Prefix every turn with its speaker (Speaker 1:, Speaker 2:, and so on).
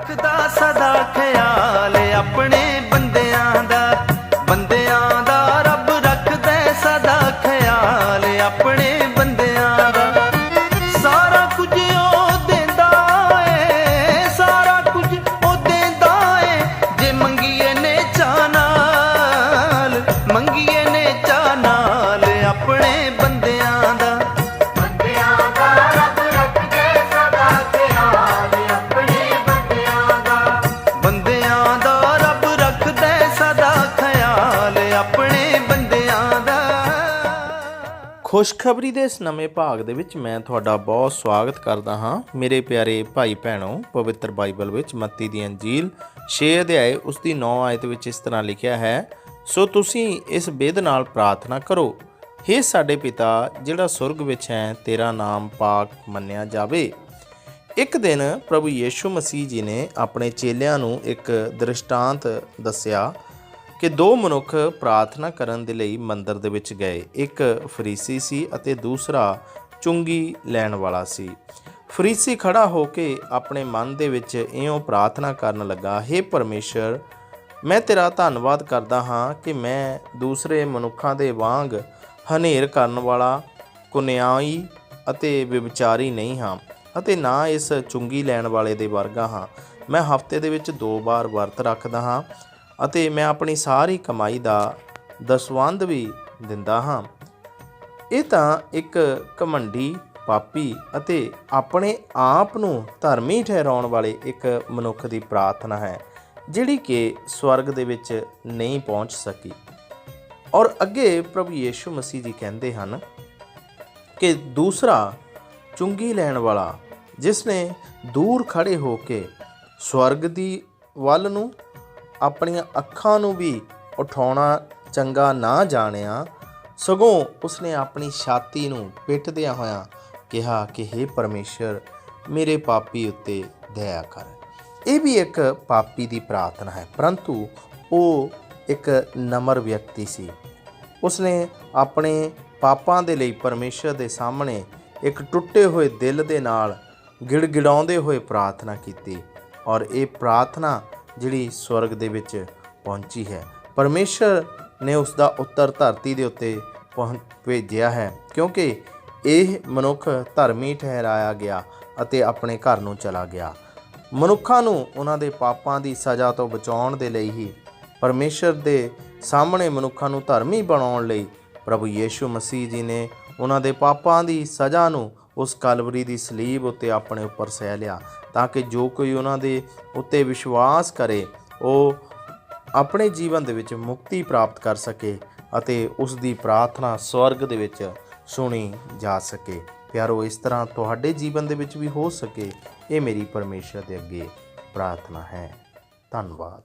Speaker 1: ਰੱਖਦਾ ਸਦਾ ਖਿਆਲ ਆਪਣੇ
Speaker 2: ਖੁਸ਼ਖਬਰੀ ਦੇ ਇਸ ਨਵੇਂ ਭਾਗ ਦੇ ਵਿੱਚ ਮੈਂ ਤੁਹਾਡਾ ਬਹੁਤ ਸਵਾਗਤ ਕਰਦਾ ਹਾਂ। ਮੇਰੇ ਪਿਆਰੇ ਭਾਈ ਭੈਣੋ, ਪਵਿੱਤਰ ਬਾਈਬਲ ਵਿੱਚ ਮੱਤੀ ਦੀ ਅੰਜੀਲ 6 ਅਧਿਆਏ ਉਸ ਦੀ 9 ਆਇਤ ਵਿੱਚ ਇਸ ਤਰ੍ਹਾਂ ਲਿਖਿਆ ਹੈ, ਸੋ ਤੁਸੀਂ ਇਸ ਬੇਦ ਨਾਲ ਪ੍ਰਾਰਥਨਾ ਕਰੋ हे ਸਾਡੇ ਪਿਤਾ, ਜਿਹੜਾ ਸੁਰਗ ਵਿੱਚ ਹੈ, ਤੇਰਾ ਨਾਮ ਪਾਕ ਮੰਨਿਆ ਜਾਵੇ। ਇੱਕ ਦਿਨ ਪ੍ਰਭੂ ਯੀਸ਼ੂ ਮਸੀਹ ਜੀ ਨੇ ਆਪਣੇ ਚੇਲਿਆਂ ਨੂੰ ਇੱਕ ਦ੍ਰਿਸ਼ਟਾਂਤ ਦੱਸਿਆ ਕਿ ਦੋ ਮਨੁੱਖ ਪ੍ਰਾਰਥਨਾ ਕਰਨ ਦੇ ਲਈ ਮੰਦਰ ਦੇ ਵਿੱਚ ਗਏ। ਇੱਕ ਫਰੀਸੀ ਸੀ ਅਤੇ ਦੂਸਰਾ ਚੁੰਗੀ ਲੈਣ ਵਾਲਾ ਸੀ। ਫਰੀਸੀ ਖੜਾ ਹੋ ਕੇ ਆਪਣੇ ਮਨ ਦੇ ਵਿੱਚ ਇਉਂ ਪ੍ਰਾਰਥਨਾ ਕਰਨ ਲੱਗਾ हे ਪਰਮੇਸ਼ਰ, ਮੈਂ ਤੇਰਾ ਧੰਨਵਾਦ ਕਰਦਾ ਹਾਂ ਕਿ ਮੈਂ ਦੂਸਰੇ ਮਨੁੱਖਾਂ ਦੇ ਵਾਂਗ ਹਨੇਰ ਕਰਨ ਵਾਲਾ, ਕੁਨਿਆਈ ਅਤੇ ਵਿਵਚਾਰੀ ਨਹੀਂ ਹਾਂ ਅਤੇ ਨਾ ਇਸ ਚੁੰਗੀ ਲੈਣ ਵਾਲੇ ਦੇ ਵਰਗਾ ਹਾਂ। ਮੈਂ ਹਫ਼ਤੇ ਦੇ ਵਿੱਚ ਦੋ ਵਾਰ ਵਰਤ ਰੱਖਦਾ ਹਾਂ ਅਤੇ ਮੈਂ ਆਪਣੀ ਸਾਰੀ ਕਮਾਈ ਦਾ ਦਸਵੰਧ ਵੀ ਦਿੰਦਾ ਹਾਂ। ਇਹ ਤਾਂ ਇੱਕ ਘਮੰਡੀ ਪਾਪੀ ਅਤੇ ਆਪਣੇ ਆਪ ਨੂੰ ਧਰਮੀ ਠਹਿਰਾਉਣ ਵਾਲੇ ਇੱਕ ਮਨੁੱਖ ਦੀ ਪ੍ਰਾਰਥਨਾ ਹੈ, ਜਿਹੜੀ ਕਿ ਸਵਰਗ ਦੇ ਵਿੱਚ ਨਹੀਂ ਪਹੁੰਚ ਸਕੀ। ਔਰ ਅੱਗੇ ਪ੍ਰਭੂ ਯੀਸ਼ੂ ਮਸੀਹ ਜੀ ਕਹਿੰਦੇ ਹਨ ਕਿ ਦੂਸਰਾ ਚੁੰਗੀ ਲੈਣ ਵਾਲਾ, ਜਿਸ ਨੇ ਦੂਰ ਖੜੇ ਹੋ ਕੇ ਸਵਰਗ ਦੀ ਵੱਲ ਨੂੰ ਆਪਣੀਆਂ ਅੱਖਾਂ ਨੂੰ ਵੀ ਉਠਾਉਣਾ ਚੰਗਾ ਨਾ ਜਾਣਿਆ, ਸਗੋਂ ਉਸਨੇ ਆਪਣੀ ਛਾਤੀ ਨੂੰ ਪਿੱਟਦਿਆਂ ਹੋਇਆਂ ਕਿਹਾ ਕਿ हे ਪਰਮੇਸ਼ਰ, ਮੇਰੇ ਪਾਪੀ ਉੱਤੇ ਦਇਆ ਕਰ। ਇਹ ਵੀ ਇੱਕ ਪਾਪੀ ਦੀ ਪ੍ਰਾਰਥਨਾ ਹੈ, ਪਰੰਤੂ ਉਹ ਇੱਕ ਨਮਰ ਵਿਅਕਤੀ ਸੀ। ਉਸਨੇ ਆਪਣੇ ਪਾਪਾਂ ਦੇ ਲਈ ਪਰਮੇਸ਼ਰ ਦੇ ਸਾਹਮਣੇ ਇੱਕ ਟੁੱਟੇ ਹੋਏ ਦਿਲ ਦੇ ਨਾਲ ਗਿੜਗਿੜਾਉਂਦੇ ਹੋਏ ਪ੍ਰਾਰਥਨਾ ਕੀਤੀ ਔਰ ਇਹ ਪ੍ਰਾਰਥਨਾ ਜਿਹੜੀ ਸਵਰਗ ਦੇ ਵਿੱਚ ਪਹੁੰਚੀ ਹੈ। ਪਰਮੇਸ਼ਰ ਨੇ ਉਸ ਦਾ ਉੱਤਰ ਧਰਤੀ ਦੇ ਉੱਤੇ ਪਹੁੰ- ਭੇਜਿਆ ਹੈ, ਕਿਉਂਕਿ ਇਹ ਮਨੁੱਖ ਧਰਮੀ ਠਹਿਰਾਇਆ ਗਿਆ ਅਤੇ ਆਪਣੇ ਘਰ ਨੂੰ ਚਲਾ ਗਿਆ। ਮਨੁੱਖਾਂ ਨੂੰ ਉਹਨਾਂ ਦੇ ਪਾਪਾਂ ਦੀ ਸਜ਼ਾ ਤੋਂ ਬਚਾਉਣ ਦੇ ਲਈ ਹੀ ਪਰਮੇਸ਼ਰ ਦੇ ਸਾਹਮਣੇ ਮਨੁੱਖਾਂ ਨੂੰ ਧਰਮੀ ਬਣਾਉਣ ਲਈ ਪ੍ਰਭੂ ਯੀਸ਼ੂ ਮਸੀਹ ਜੀ ਨੇ ਉਹਨਾਂ ਦੇ ਪਾਪਾਂ ਦੀ ਸਜ਼ਾ ਨੂੰ ਉਸ ਕਲਵਰੀ ਦੀ ਸਲੀਬ ਉੱਤੇ ਆਪਣੇ ਉੱਪਰ ਸਹਿ ਲਿਆ। ਤਾਂ ਕਿ ਜੋ ਕੋਈ ਉਹਨਾਂ ਦੇ ਉੱਤੇ ਵਿਸ਼ਵਾਸ ਕਰੇ, ਉਹ ਆਪਣੇ ਜੀਵਨ ਦੇ ਵਿੱਚ ਮੁਕਤੀ ਪ੍ਰਾਪਤ ਕਰ ਸਕੇ ਅਤੇ ਉਸ ਦੀ ਪ੍ਰਾਰਥਨਾ ਸਵਰਗ ਦੇ ਵਿੱਚ ਸੁਣੀ ਜਾ ਸਕੇ। ਪਿਆਰੋ, ਇਸ ਤਰ੍ਹਾਂ ਤੁਹਾਡੇ ਜੀਵਨ ਦੇ ਵਿੱਚ ਵੀ ਹੋ ਸਕੇ, ਇਹ ਮੇਰੀ ਪਰਮੇਸ਼ਰ ਦੇ ਅੱਗੇ ਪ੍ਰਾਰਥਨਾ ਹੈ। ਧੰਨਵਾਦ।